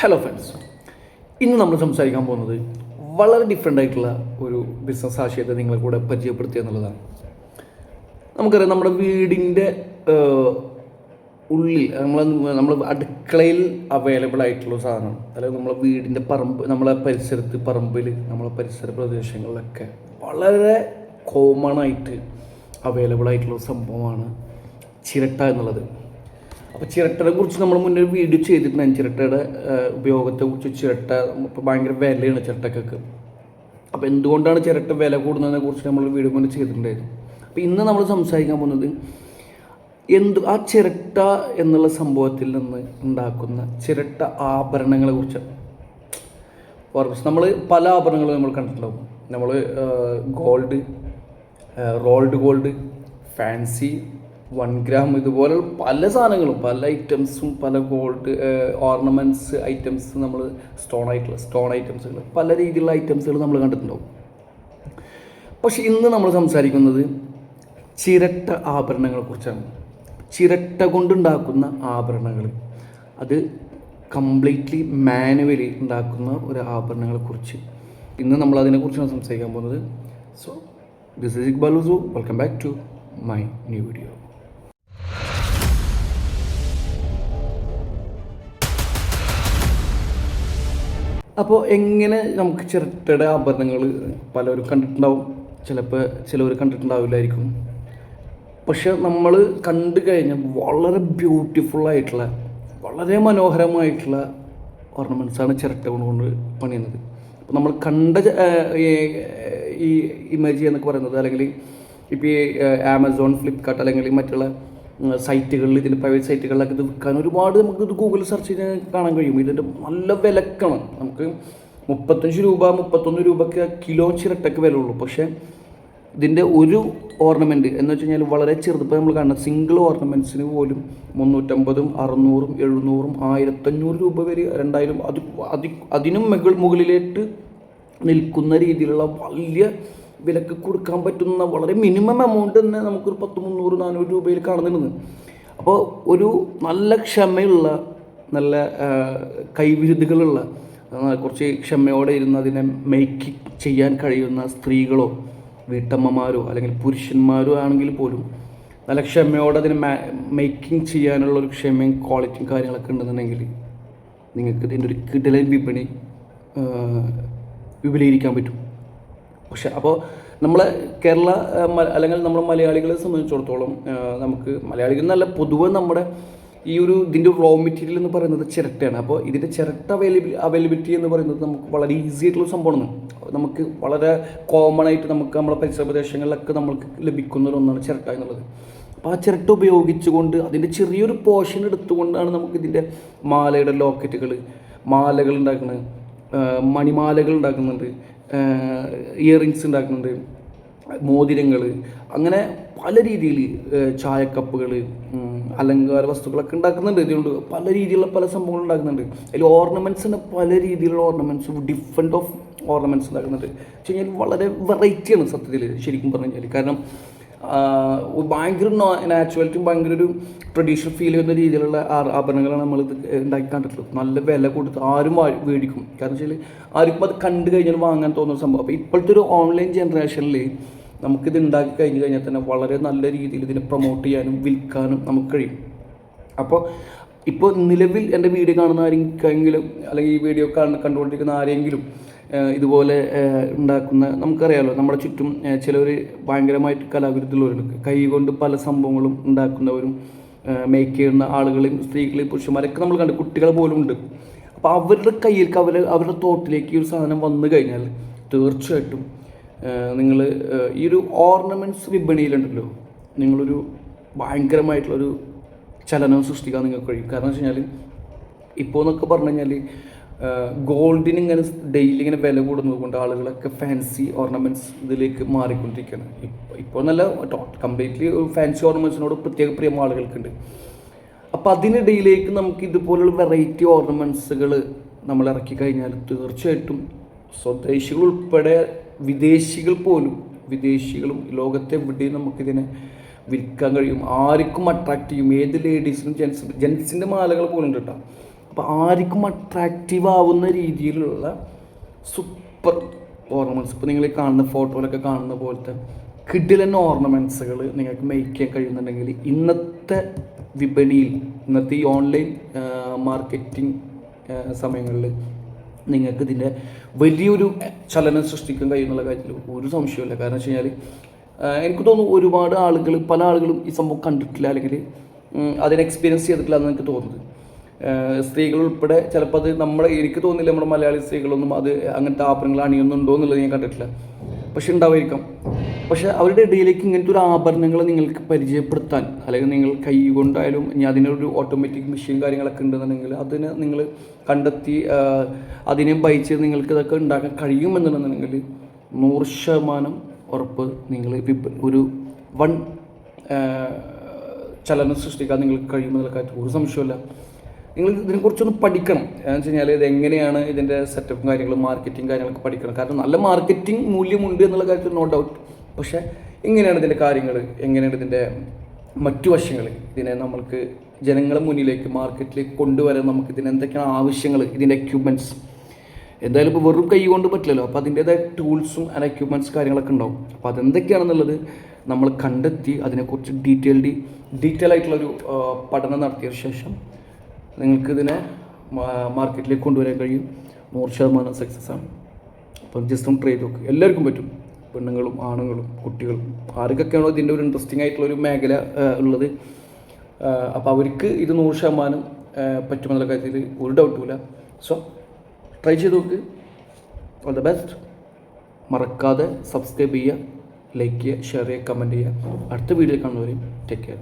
Hello friends ഇന്ന് നമ്മൾ സംസാരിക്കാൻ പോകുന്നത് വളരെ ഡിഫറെന്റ് ആയിട്ടുള്ള ഒരു ബിസിനസ് ആശയത്തെ നിങ്ങളെ കൂടെ പരിചയപ്പെടുത്തുക എന്നുള്ളതാണ്. നമുക്കറിയാം നമ്മുടെ വീടിന്റെ ഉള്ളിൽ നമ്മൾ നമ്മൾ അടുക്കളയിൽ അവൈലബിൾ ആയിട്ടുള്ള സാധനം അല്ലെങ്കിൽ നമ്മളെ വീടിന്റെ പറമ്പ് നമ്മളെ പരിസരത്ത് പറമ്പിൽ നമ്മളെ പരിസര പ്രദേശങ്ങളിലൊക്കെ വളരെ കോമൺ ആയിട്ട് അവൈലബിൾ ആയിട്ടുള്ള സംഭവമാണ് ചിരട്ട എന്നുള്ളത്. അപ്പോൾ ചിരട്ടയെ കുറിച്ച് നമ്മൾ മുന്നേ ഒരു വീഡിയോ ചെയ്തിട്ടുണ്ടായിരുന്നു. ചിരട്ടയുടെ ഉപയോഗത്തെ കുറിച്ച് ചിരട്ട ഇപ്പോൾ ഭയങ്കര വിലയാണ് ചിരട്ടക്കൊക്കെ. അപ്പോൾ എന്തുകൊണ്ടാണ് ചിരട്ട വില കൂടുന്നതിനെ കുറിച്ച് നമ്മൾ വീഡിയോ മുന്നേ ചെയ്തിട്ടുണ്ടായിരുന്നു. അപ്പോൾ ഇന്ന് നമ്മൾ സംസാരിക്കാൻ പോകുന്നത് എന്ത് ആ ചിരട്ട എന്നുള്ള സംഭവത്തിൽ നിന്ന് ഉണ്ടാക്കുന്ന ചിരട്ട ആഭരണങ്ങളെ കുറിച്ച് ഓർമ്മിച്ച് നമ്മൾ പല ആഭരണങ്ങളും നമ്മൾ കണ്ടിട്ടുണ്ടാവും. നമ്മൾ gold rolled gold fancy one gram ഇതുപോലെ പല സാധനങ്ങളും പല ഐറ്റംസും പല ഗോൾഡ് ഓർണമെന്റ്സ് ഐറ്റംസ് നമ്മൾ സ്റ്റോൺ ആയിട്ടുള്ള സ്റ്റോൺ ഐറ്റംസുകൾ പല രീതിയിലുള്ള ഐറ്റംസുകൾ നമ്മൾ കണ്ടിട്ടുണ്ടാവും. പക്ഷെ ഇന്ന് നമ്മൾ സംസാരിക്കുന്നത് ചിരട്ട ആഭരണങ്ങളെ കുറിച്ചാണ്. ചിരട്ട കൊണ്ടുണ്ടാക്കുന്ന ആഭരണങ്ങൾ അത് കംപ്ലീറ്റ്ലി മാനുവലി ഉണ്ടാക്കുന്ന ഒരു ആഭരണങ്ങളെ കുറിച്ച്. ഇന്ന് നമ്മൾ അതിനെക്കുറിച്ചാണ് സംസാരിക്കാൻ പോകുന്നത്. So this is Iqbal welcome back to my new video അപ്പോൾ എങ്ങനെ നമുക്ക് ചിരട്ടയുടെ ആഭരണങ്ങൾ പലരും കണ്ടിട്ടുണ്ടാവും? ചിലപ്പോൾ ചിലവർ കണ്ടിട്ടുണ്ടാവില്ലായിരിക്കും. പക്ഷെ നമ്മൾ കണ്ടു കഴിഞ്ഞാൽ വളരെ ബ്യൂട്ടിഫുൾ ആയിട്ടുള്ള വളരെ മനോഹരമായിട്ടുള്ള ഓർണമെൻസാണ് ചിരട്ട കൊണ്ട് പണിയുന്നത് അപ്പോൾ നമ്മൾ കണ്ട ഈ- ഇമേജ് എന്നൊക്കെ പറയുന്നത് അല്ലെങ്കിൽ ഇപ്പോൾ ഈ ആമസോൺ ഫ്ലിപ്കാർട്ട് അല്ലെങ്കിൽ മറ്റുള്ള സൈറ്റുകളിൽ ഇതിന്റെ പ്രൈവറ്റ് സൈറ്റുകളിലൊക്കെ ഇത് വിൽക്കാൻ ഒരുപാട് നമുക്ക് ഇത് ഗൂഗിൾ സെർച്ച് ചെയ്ത് കാണാൻ കഴിയും. ഇതിന്റെ നല്ല വിലക്കാണ്. നമുക്ക് മുപ്പത്തഞ്ച് രൂപ മുപ്പത്തൊന്ന് രൂപയ്ക്ക് കിലോ ചിരട്ടയ്ക്ക് വില ഉള്ളൂ പക്ഷേ ഇതിന്റെ ഒരു ഓർണമെന്റ് എന്ന് വെച്ച് കഴിഞ്ഞാൽ വളരെ ചെറുത്. ഇപ്പോൾ നമ്മൾ കാണുന്ന സിംഗിൾ ഓർണമെന്റ്സിന് പോലും മുന്നൂറ്റമ്പതും അറുന്നൂറും എഴുന്നൂറും ആയിരത്തഞ്ഞൂറ് രൂപ വരെ രണ്ടായിരം അത് അതി അതിനും മുകളിലേട്ട് നിൽക്കുന്ന രീതിയിലുള്ള വലിയ വിലക്ക് കൊടുക്കാൻ പറ്റുന്ന വളരെ മിനിമം എമൗണ്ട് തന്നെ നമുക്കൊരു പത്ത് മുന്നൂറ് നാനൂറ് രൂപയിൽ കാണുന്നുണ്ട്. അപ്പോൾ ഒരു നല്ല ക്ഷമയുള്ള നല്ല കൈവിരുദ്ധികളുള്ള കുറച്ച് ക്ഷമയോടെ ഇരുന്ന് അതിനെ മേക്ക് ചെയ്യാൻ കഴിയുന്ന സ്ത്രീകളോ വീട്ടമ്മമാരോ അല്ലെങ്കിൽ പുരുഷന്മാരോ ആണെങ്കിൽ പോലും നല്ല ക്ഷമയോടെ അതിനെ മേക്കിംഗ് ചെയ്യാനുള്ള ഒരു ക്ഷമയും ക്വാളിറ്റിയും കാര്യങ്ങളൊക്കെ ഉണ്ടെന്നുണ്ടെങ്കിൽ നിങ്ങൾക്ക് ഇതിന്റെ ഒരു കിടലൻ വിപണി വിപുലീകരിക്കാൻ പറ്റും. പക്ഷെ അപ്പോൾ നമ്മൾ കേരള അല്ലെങ്കിൽ നമ്മൾ മലയാളികളെ സംബന്ധിച്ചിടത്തോളം നമുക്ക് മലയാളികൾ നല്ല പൊതുവെ നമ്മുടെ ഈ ഒരു ഇതിന്റെ റോ മെറ്റീരിയൽ എന്ന് പറയുന്നത് ചിരട്ടയാണ്. അപ്പോൾ ഇതിന്റെ ചിരട്ട അവൈലബിൾ അവൈലബിലിറ്റി എന്ന് പറയുന്നത് നമുക്ക് വളരെ ഈസി ആയിട്ടുള്ള സംഭവമാണ്. നമുക്ക് വളരെ കോമൺ ആയിട്ട് നമുക്ക് നമ്മുടെ പരിസര പ്രദേശങ്ങളിലൊക്കെ നമുക്ക് ലഭിക്കുന്ന ഒന്നാണ് ചിരട്ട എന്നുള്ളത്. അപ്പോൾ ആ ചിരട്ട ഉപയോഗിച്ചുകൊണ്ട് അതിന്റെ ചെറിയൊരു പോർഷൻ എടുത്തുകൊണ്ടാണ് നമുക്ക് ഇതിന്റെ മാലയുടെ ലോക്കറ്റുകൾ മാലകൾ ഉണ്ടാക്കുന്നത് മണിമാലകൾ ഉണ്ടാക്കുന്നുണ്ട്. ഇയറിങ്സ് ഉണ്ടാക്കുന്നുണ്ട് മോതിരങ്ങൾ അങ്ങനെ പല രീതിയിൽ ചായക്കപ്പുകൾ അലങ്കാര വസ്തുക്കളൊക്കെ ഉണ്ടാക്കുന്നുണ്ട്. ഇതുകൊണ്ട് പല രീതിയിലുള്ള പല സംഭവങ്ങൾ ഉണ്ടാക്കുന്നുണ്ട്. അതിൽ ഓർണമെന്റ്സിന് പല രീതിയിലുള്ള ഓർണമെന്റ്സ് ഡിഫറെന്റ് ഓഫ് ഓർണമെന്റ്സ് ഉണ്ടാക്കുന്നുണ്ട്. വെച്ച് കഴിഞ്ഞാൽ വളരെ വെറൈറ്റിയാണ് സത്യത്തിൽ ശരിക്കും പറഞ്ഞു കഴിഞ്ഞാൽ കാരണം ഭയങ്കര നാച്ചുറാലിറ്റിയും ഭയങ്കര ഒരു ട്രഡീഷണൽ ഫീൽ ചെയ്യുന്ന രീതിയിലുള്ള ആഭരണങ്ങളാണ് നമ്മൾ ഇത് ഉണ്ടാക്കി കണ്ടിട്ടുള്ളത്. നല്ല വില കൊടുത്ത് ആരും മേടിക്കും. കാരണം വെച്ചാൽ ആർക്കും അത് കണ്ടു കഴിഞ്ഞാൽ വാങ്ങാൻ തോന്നുന്ന സംഭവം. അപ്പോൾ ഇപ്പോഴത്തെ ഒരു ഓൺലൈൻ ജനറേഷനിൽ നമുക്കിത് ഉണ്ടാക്കി കഴിഞ്ഞ് കഴിഞ്ഞാൽ തന്നെ വളരെ നല്ല രീതിയിൽ ഇതിനെ പ്രൊമോട്ട് ചെയ്യാനും വിൽക്കാനും നമുക്ക് കഴിയും. അപ്പോൾ ഇപ്പോൾ നിലവിൽ എന്റെ വീഡിയോ കാണുന്ന ആരെങ്കിലും അല്ലെങ്കിൽ ഈ വീഡിയോ കണ്ടുകൊണ്ടിരിക്കുന്ന ആരെങ്കിലും ഇതുപോലെ ഉണ്ടാക്കുന്ന നമുക്കറിയാമല്ലോ നമ്മുടെ ചുറ്റും ചിലവർ ഭയങ്കരമായിട്ട് കലാകൃതിയുള്ളവരുണ്ട് കൈ കൊണ്ട് പല സംഭവങ്ങളും ഉണ്ടാക്കുന്നവരും മേക്ക് ചെയ്യുന്ന ആളുകളെയും സ്ത്രീകളെയും പുരുഷന്മാരൊക്കെ നമ്മൾ കണ്ട് കുട്ടികൾ പോലും ഉണ്ട്. അപ്പോൾ അവരുടെ കയ്യിലേക്ക് അവർ അവരുടെ തോട്ടിലേക്ക് ഈ ഒരു സാധനം വന്നു കഴിഞ്ഞാൽ തീർച്ചയായിട്ടും നിങ്ങൾ ഈ ഒരു ഓർണമെന്റ്സ് വിപണിയിലുണ്ടല്ലോ നിങ്ങളൊരു ഭയങ്കരമായിട്ടുള്ളൊരു ചലനം സൃഷ്ടിക്കാൻ നിങ്ങൾക്ക് കഴിയും കാരണം വെച്ച് കഴിഞ്ഞാൽ ഇപ്പോൾ എന്നൊക്കെ പറഞ്ഞു കഴിഞ്ഞാൽ ഗോൾഡിന് ഇങ്ങനെ ഡെയിലി ഇങ്ങനെ വില കൂടുന്നത് കൊണ്ട് ആളുകളൊക്കെ ഫാൻസി ഓർണമെന്റ്സ് ഇതിലേക്ക് മാറിക്കൊണ്ടിരിക്കുകയാണ്. ഇപ്പോൾ നല്ല കംപ്ലീറ്റ്ലി ഫാൻസി ഓർണമെന്റ്സിനോട് പ്രത്യേക പ്രിയം ആളുകൾക്കുണ്ട്. അപ്പോൾ അതിനിടയിലേക്ക് നമുക്ക് ഇതുപോലുള്ള വെറൈറ്റി ഓർണമെന്റ്സുകൾ നമ്മൾ ഇറക്കി കഴിഞ്ഞാൽ തീർച്ചയായിട്ടും സ്വദേശികൾ ഉൾപ്പെടെ വിദേശികൾ പോലും വിദേശികളും ലോകത്തെ എവിടെയും നമുക്കിതിനെ വിൽക്കാൻ കഴിയും. ആർക്കും അട്രാക്ട് ചെയ്യും. ഏത് ലേഡീസിനും ജെൻസ് ജെൻസിന്റെ മാലകൾ പോലും ഉണ്ട് കേട്ടോ അപ്പോൾ ആർക്കും അട്രാക്റ്റീവ് ആവുന്ന രീതിയിലുള്ള സൂപ്പർ ഓർണമെന്റ്സ് ഇപ്പോൾ നിങ്ങൾ കാണുന്ന ഫോട്ടോയിലൊക്കെ കാണുന്ന പോലത്തെ കിഡിലൻ ഓർണമെന്റ്സുകൾ നിങ്ങൾക്ക് മേക്ക് ചെയ്യാൻ കഴിയുന്നുണ്ടെങ്കിൽ ഇന്നത്തെ വിപണിയിൽ ഇന്നത്തെ ഈ ഓൺലൈൻ മാർക്കറ്റിംഗ് സമയങ്ങളിൽ നിങ്ങൾക്ക് ഇതിന്റെ വലിയൊരു ചലനം സൃഷ്ടിക്കാൻ കഴിയുന്നുള്ള കാര്യത്തിൽ ഒരു സംശയമില്ല കാരണം വെച്ച് കഴിഞ്ഞാൽ എനിക്ക് തോന്നുന്നു ഒരുപാട് ആളുകൾ പല ആളുകളും ഈ സംഭവം കണ്ടിട്ടില്ല അല്ലെങ്കിൽ അതിനെ എക്സ്പീരിയൻസ് ചെയ്തിട്ടില്ല എന്ന് എനിക്ക് തോന്നുന്നത്. സ്ത്രീകൾ ഉൾപ്പെടെ ചിലപ്പോൾ അത് നമ്മൾ എനിക്ക് തോന്നുന്നില്ല നമ്മുടെ മലയാളി സ്ത്രീകളൊന്നും അത് അങ്ങനത്തെ ആഭരണങ്ങൾ അണിയുന്നുണ്ടോ എന്നുള്ളത് ഞാൻ കണ്ടിട്ടില്ല. പക്ഷെ ഉണ്ടാവായിരിക്കാം. പക്ഷെ അവരുടെ ഇടയിലേക്ക് ഇങ്ങനത്തെ ഒരു ആഭരണങ്ങൾ നിങ്ങൾക്ക് പരിചയപ്പെടുത്താൻ അല്ലെങ്കിൽ നിങ്ങൾ കൈ കൊണ്ടായാലും ഇനി അതിനൊരു ഓട്ടോമാറ്റിക് മെഷീൻ കാര്യങ്ങളൊക്കെ ഉണ്ടെന്നുണ്ടെങ്കിൽ അതിന് നിങ്ങൾ കണ്ടെത്തി അതിനെ ബൈച്ച് നിങ്ങൾക്ക് ഇതൊക്കെ ഉണ്ടാക്കാൻ കഴിയുമെന്നുണ്ടെന്നുണ്ടെങ്കിൽ നൂറ് ശതമാനം ഉറപ്പ് നിങ്ങൾ ഒരു വൺ ചലനം സൃഷ്ടിക്കാൻ നിങ്ങൾക്ക് കഴിയുമെന്നുള്ള കാര്യത്തിൽ ഒരു സംശയമില്ല നിങ്ങൾ ഇതിനെക്കുറിച്ചൊന്ന് പഠിക്കണം. എന്ന് വെച്ച് കഴിഞ്ഞാൽ ഇത് എങ്ങനെയാണ് ഇതിന്റെ സെറ്റപ്പും കാര്യങ്ങളും മാർക്കറ്റിംഗ് കാര്യങ്ങളൊക്കെ പഠിക്കണം. കാരണം നല്ല മാർക്കറ്റിംഗ് മൂല്യമുണ്ട് എന്നുള്ള കാര്യത്തിൽ നോ ഡൗട്ട് പക്ഷേ എങ്ങനെയാണ് ഇതിന്റെ കാര്യങ്ങൾ എങ്ങനെയാണ് ഇതിന്റെ മറ്റു വശങ്ങൾ ഇതിനെ നമ്മൾക്ക് ജനങ്ങളെ മുന്നിലേക്ക് മാർക്കറ്റിലേക്ക് കൊണ്ടുവരാൻ നമുക്ക് ഇതിന് എന്തൊക്കെയാണ് ആവശ്യങ്ങൾ ഇതിന്റെ എക്യുപ്മെന്റ്സ് എന്തായാലും ഇപ്പോൾ വെറും കൈ കൊണ്ട് പറ്റില്ലല്ലോ. അപ്പോൾ അതിന്റേതായ ടൂൾസും ആൻഡ് എക്യുപ്മെന്റ്സ് കാര്യങ്ങളൊക്കെ ഉണ്ടാവും. അപ്പോൾ അതെന്തൊക്കെയാണെന്നുള്ളത് നമ്മൾ കണ്ടെത്തി അതിനെക്കുറിച്ച് ഡീറ്റെയിൽഡ് ഡീറ്റെയിൽ ആയിട്ടുള്ളൊരു പഠനം നടത്തിയ ശേഷം നിങ്ങൾക്ക് ഇതിനെ മാർക്കറ്റിലേക്ക് കൊണ്ടുവരാൻ കഴിയും. നൂറ് ശതമാനം സക്സസ് ആണ്. അപ്പം ജസ്റ്റ് ഒന്ന് ട്രൈ നോക്ക്. എല്ലാവർക്കും പറ്റും. പെണ്ണുങ്ങളും ആണുങ്ങളും കുട്ടികളും. ആർക്കൊക്കെയാണോ ഇതിന്റെ ഒരു ഇൻട്രസ്റ്റിംഗ് ആയിട്ടുള്ള ഒരു മേഖല ഉള്ളത്? അപ്പോൾ അവർക്ക് ഇത് നൂറ് ശതമാനം പറ്റുമെന്നുള്ള കാര്യത്തിൽ ഒരു ഡൗട്ടുമില്ല സോ ട്രൈ ചെയ്ത് നോക്ക്. ഓൾ ദ ബെസ്റ്റ് മറക്കാതെ സബ്സ്ക്രൈബ് ചെയ്യുക ലൈക്ക് ചെയ്യുക ഷെയർ ചെയ്യുക കമന്റ് ചെയ്യുക. അടുത്ത വീഡിയോ കാണുന്നവരെയും ടേക്ക് കെയർ